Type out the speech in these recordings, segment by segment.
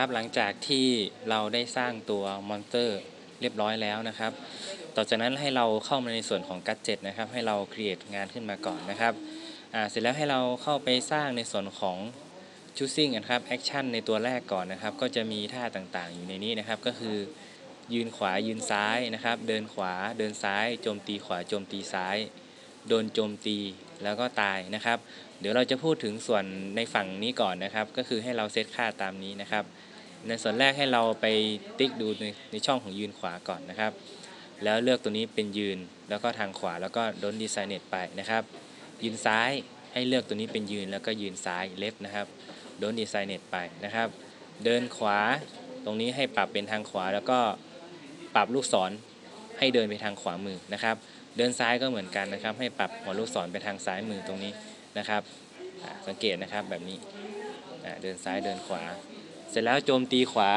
ครับหลังจากที่เราได้สร้างตัวมอนสเตอร์เรียบร้อยแล้วนะครับ ต่อจากนั้นให้เราเข้ามาในส่วนของกัจเจตนะครับ ให้เรา create งานขึ้นมาก่อนนะครับเสร็จแล้วให้เราเข้าไปสร้างในส่วนของ choosing นะครับ action ในตัวแรกก่อนนะครับ ก็จะมีท่าต่างๆ อยู่ในนี้นะครับ ก็คือยืนขวายืนซ้ายนะครับ เดินขวาเดินซ้าย โจมตีขวาโจมตีซ้าย โดนโจมตีแล้วก็ตายนะครับ เดี๋ยวเราจะพูดถึงส่วนในฝั่งนี้ก่อนนะครับ ก็คือให้เราเซตค่าตามนี้นะครับ ในส่วนแรกให้เราไปติ๊กดูในในช่องของยืนขวาก่อนนะครับ แล้วเลือกตัวนี้เป็นยืนแล้วก็ทางขวาแล้วก็ดนดีไซน์เน็ตไปนะครับ ยืนซ้ายให้เลือกตัวนี้เป็นยืนแล้วก็ยืนซ้ายเลฟนะครับดนดีไซน์เน็ตไปนะครับ เดินขวาตรงนี้ให้ปรับเป็นทางขวาแล้วก็ปรับลูกศรให้เดินไปทางขวามือนะครับ เดินซ้ายก็เหมือนกันนะครับ ให้ปรับหัวลูกศรไปทางซ้ายมือตรงนี้นะครับ สังเกตนะครับแบบนี้เดินซ้ายเดินขวา เสร็จแล้วโจมตีขวา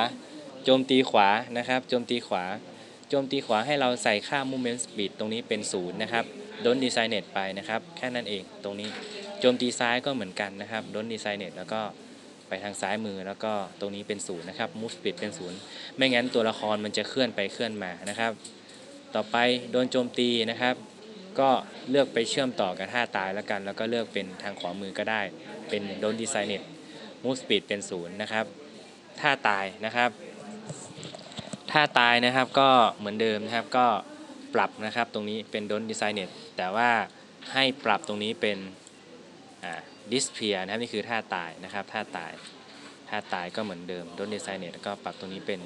โจมตีขวานะครับ โจมตีขวา โจมตีขวาให้เราใส่ค่า movement speed ตรงนี้เป็นศูนย์นะครับดนดีไซเนตไปนะครับ แค่นั้นเองตรงนี้โจมตีซ้ายก็เหมือนกันนะครับดนดีไซเนตแล้วก็ไปทางซ้ายมือแล้วก็ตรงนี้เป็นศูนย์นะครับ move speed เป็นศูนย์ไม่งั้นตัวละครมันจะเคลื่อนไปเคลื่อนมานะครับ ต่อไปโดนโจมตีนะครับ ก็เลือกไปเชื่อมต่อกับท่าตายแล้วกัน แล้วก็เลือกเป็นทางขวามือก็ได้ เป็นโดนดีไซเนต move speed เป็นศูนย์นะครับ ท่าตายนะครับ ท่าตายนะครับก็เหมือนเดิมนะครับก็ปรับนะครับตรงนี้เป็น don't design it แต่ว่าให้ปรับตรงนี้เป็นอ่า disappear นะครับนี่คือท่าตายนะครับท่าตายท่าตายก็เหมือนเดิม don't design it แล้วก็ปรับตรงนี้เป็น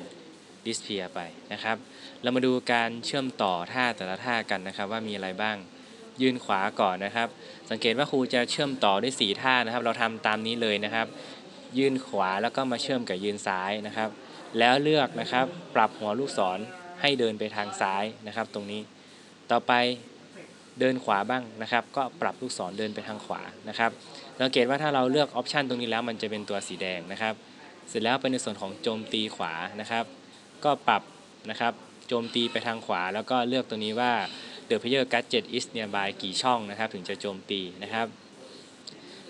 disappear ไปนะครับ เรามาดูการเชื่อมต่อท่าแต่ละท่ากันนะครับว่ามีอะไรบ้างยืนขวาก่อนนะครับ สังเกตว่าครูจะเชื่อมต่อด้วย 4 ท่านะครับ เราทำตามนี้เลยนะครับ ยืนขวาแล้วก็มาเชื่อมกับยืนซ้ายนะครับ แล้วเลือกนะครับปรับหัวลูกศรให้เดินไปทางซ้ายนะครับ ตรงนี้ต่อไปเดินขวาบ้างนะครับ ก็ปรับลูกศรเดินไปทางขวานะครับสังเกตว่าถ้าเราเลือกออปชันตรงนี้แล้วมันจะเป็นตัวสีแดงนะครับ เสร็จแล้วเป็นในส่วนของโจมตีขวานะครับ ก็ปรับนะครับโจมตีไปทางขวา แล้วก็เลือกตัวนี้ว่า The player gadget is nearby กี่ช่องนะครับ ถึงจะโจมตีนะครับ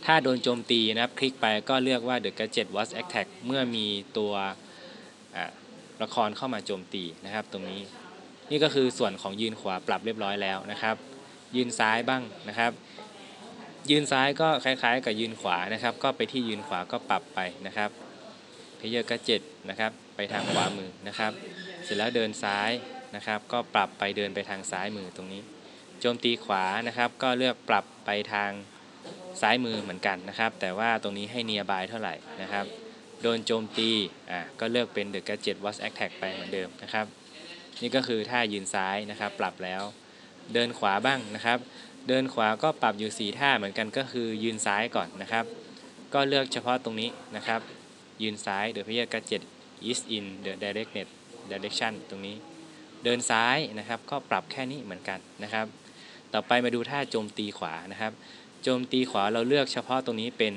ถ้าโดนโจมตีนะครับ คลิกไปก็เลือกว่า The gadget was attack เมื่อมีตัวละครเข้ามาโจมตีนะครับ ตรงนี้นี่ก็คือส่วนของยืนขวาปรับเรียบร้อยแล้วนะครับ ยืนซ้ายบ้างนะครับ ยืนซ้ายก็คล้ายๆ กับยืนขวานะครับ ก็ไปที่ยืนขวาก็ปรับไปนะครับ player gadget นะครับ ไปทางขวามือนะครับ เสร็จแล้วเดินซ้ายนะครับ ก็ปรับไปเดินไปทางซ้ายมือตรงนี้ โจมตีขวานะครับ ก็เลือกปรับไปทาง ซ้ายมือเหมือนกันนะครับ แต่ว่าตรงนี้ให้ nearby เท่าไหร่นะครับ โดนโจมตีอะก็เลือกเป็น the gadget was attack ไปเหมือนเดิมนะครับ นี่ก็คือท่ายืนซ้ายนะครับ ปรับแล้ว เดินขวาบ้างนะครับ เดินขวาก็ปรับอยู่ 4 ท่าเหมือนกันก็คือยืนซ้ายก่อนนะครับ ก็เลือกเฉพาะตรงนี้นะครับ ยืนซ้าย the player gadget is in the directed direction ตรงนี้ เดินซ้ายนะครับ ก็ปรับแค่นี้เหมือนกันนะครับ ต่อไปมาดูท่าโจมตีขวานะครับ โจมตีขวาเราเลือกเฉพาะตรงนี้เป็น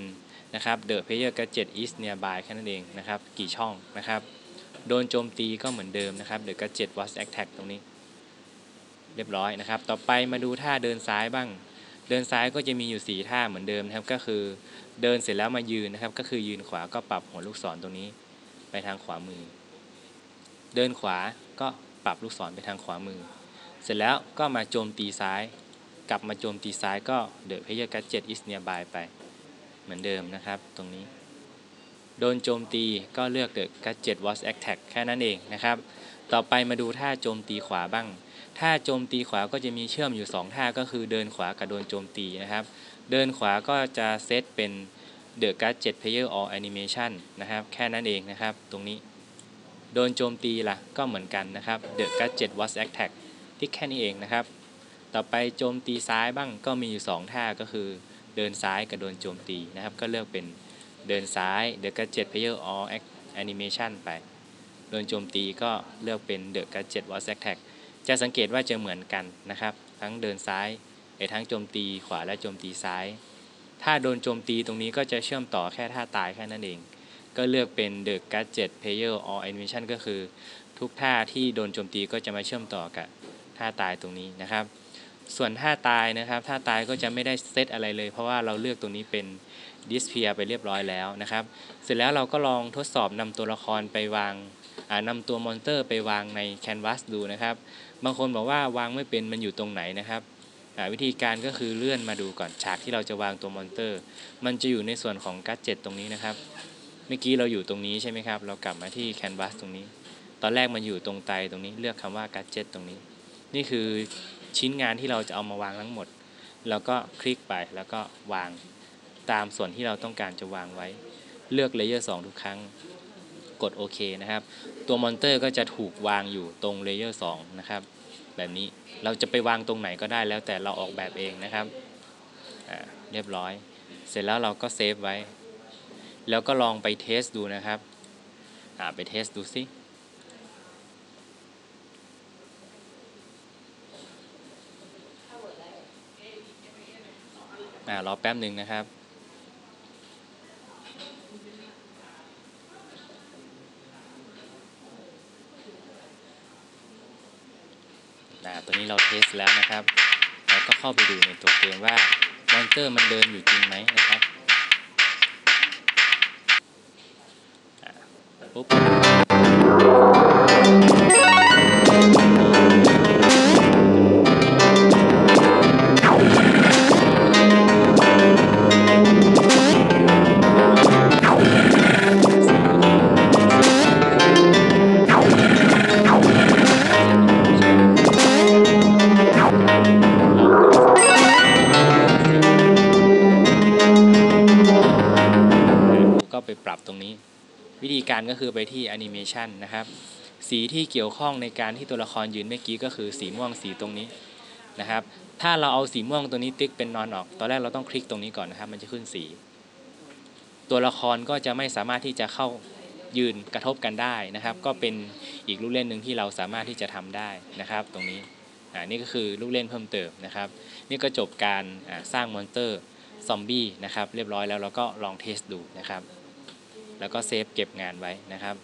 นะครับ the player gadget is nearby แค่นั้นเองนะครับกี่ช่องนะครับโดนโจมตีก็เหมือนเดิมนะครับ the gadget was attack ตรงนี้ เรียบร้อยนะครับ ต่อไปมาดูท่าเดินซ้ายบ้าง เดินซ้ายก็จะมีอยู่ 4 ท่าเหมือนเดิมนะครับก็คือเดินเสร็จแล้วมายืนนะครับ ก็คือยืนขวาก็ปรับหัวลูกศรตรงนี้ไปทางขวามือ เดินขวาก็ปรับลูกศรไปทางขวามือ เสร็จแล้วก็มาโจมตีซ้าย กลับมาโจมตีซ้ายก็ the player gadget is nearby ไป เหมือนเดิมนะครับ ตรงนี้ โดนโจมตีก็เลือก the gadget was attack แค่นั้นเองนะครับ ต่อไปมาดูท่าโจมตีขวาบ้าง ท่าโจมตีขวาก็จะมีเชื่อมอยู่ 2 ท่าก็คือเดินขวากับโดนโจมตีนะครับ เดินขวาก็จะเซตเป็น the gadget player or animation นะครับ แค่นั้นเองนะครับ ตรงนี้โดนโจมตีล่ะก็เหมือนกันนะครับ the gadget was attack ที่แค่นี้เองนะครับ ต่อไปโจมตีซ้ายบ้างก็มีอยู่ 2 ท่าก็คือเดินซ้ายกับโดนโจมตีนะครับ ก็เลือกเป็นเดินซ้าย the gadget player or animation ไปโดนโจมตีก็เลือกเป็น the gadget was attack จะสังเกตว่าจะเหมือนกันนะครับ ทั้งเดินซ้ายไอ้ทั้งโจมตีขวาและโจมตีซ้าย ถ้าโดนโจมตีตรงนี้ก็จะเชื่อมต่อแค่ท่าตายแค่นั้นเอง ก็เลือกเป็น the gadget player or animation ก็คือ ทุกท่าที่โดนโจมตีก็จะมาเชื่อมต่อกับท่าตายตรงนี้นะครับ ส่วนท่าตายนะครับท่าตายก็จะไม่ได้เซตอะไรเลย เพราะว่าเราเลือกตรงนี้เป็น disappear ไปเรียบร้อยแล้วนะครับ เสร็จแล้วเราก็ลองทดสอบนำตัวละครไปวางอ่านำตัวมอนเตอร์ไปวางใน Canvas ดูนะครับ บางคนบอกว่าวางไม่เป็นมันอยู่ตรงไหนนะครับวิธีการก็คือเลื่อนมาดูก่อนฉากที่เราจะวางตัวมอนเตอร์ มันจะอยู่ในส่วนของการ์ดเจ็ตตรงนี้นะครับ เมื่อกี้เราอยู่ตรงนี้ใช่ไหมครับ เรากลับมาที่ Canvas ตรงนี้ ตอนแรกมันอยู่ตรงไตตรงนี้ เลือกคำว่าการ์ดเจ็ตตรงนี้ นี่คือ ชิ้นงานที่เราจะเอามาวางทั้งหมด แล้วก็คลิกไปแล้วก็วางตามส่วนที่เราต้องการจะวางไว้ เลือกเลเยอร์2ทุกครั้งกดโอเคนะครับ ตัวมอนเตอร์ก็จะถูกวางอยู่ตรงเลเยอร์2นะครับ แบบนี้เราจะไปวางตรงไหนก็ได้แล้วแต่เราออกแบบเองนะครับอ่าเรียบร้อย เสร็จแล้วเราก็เซฟไว้ แล้วก็ลองไปเทสดูนะครับอ่าไปเทสดูสิ อ่ารอแป๊บหนึ่งนะครับอ่าตัวนี้เราเทสแล้วนะครับแล้วก็เข้าไปดูในตัวเกมว่ามอนเตอร์มันเดินอยู่จริงไหมนะครับปุ๊บ ปรับตรงนี้ วิธีการก็คือไปที่แอนิเมชันนะครับ สีที่เกี่ยวข้องในการที่ตัวละครยืนเมื่อกี้ก็คือสีม่วงสีตรงนี้นะครับ ถ้าเราเอาสีม่วงตัวนี้ติ๊กเป็นนอนออก ตอนแรกเราต้องคลิกตรงนี้ก่อนนะครับ มันจะขึ้นสี ตัวละครก็จะไม่สามารถที่จะเข้ายืนกระทบกันได้นะครับ ก็เป็นอีกลูกเล่นหนึ่งที่เราสามารถที่จะทำได้นะครับ ตรงนี้อ่านี่ก็คือลูกเล่นเพิ่มเติมนะครับ นี่ก็จบการสร้างมอนสเตอร์ซอมบี้นะครับเรียบร้อยแล้วเราก็ลองเทสดูนะครับ แล้วก็เซฟเก็บงานไว้นะครับ